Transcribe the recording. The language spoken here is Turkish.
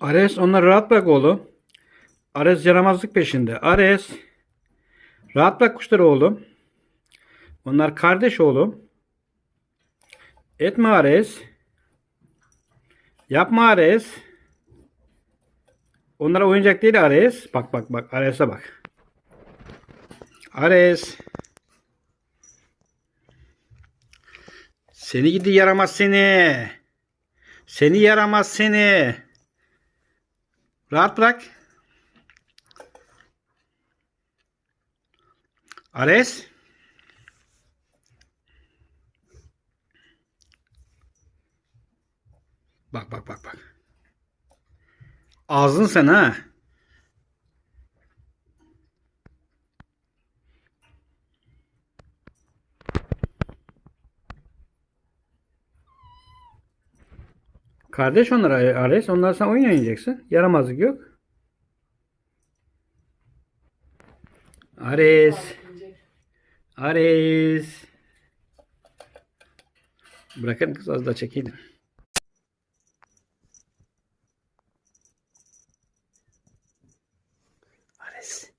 Ares onları rahat bırak oğlum. Ares yaramazlık peşinde. Ares. Rahat bırak kuşları oğlum. Onlar kardeş oğlum. Etme Ares. Yapma Ares. Onlara oyuncak değil Ares. Bak bak bak Ares'e bak. Ares. Seni gidi yaramaz seni. Seni yaramaz seni. Rahat bırak. Ares. Bak bak bak bak. Ağzın sen ha. Kardeş onlar Ares. Onlar sen oyun oynayacaksın. Yaramazlık yok. Ares. Ares. Bırakın kız az da çekeyim. Ares.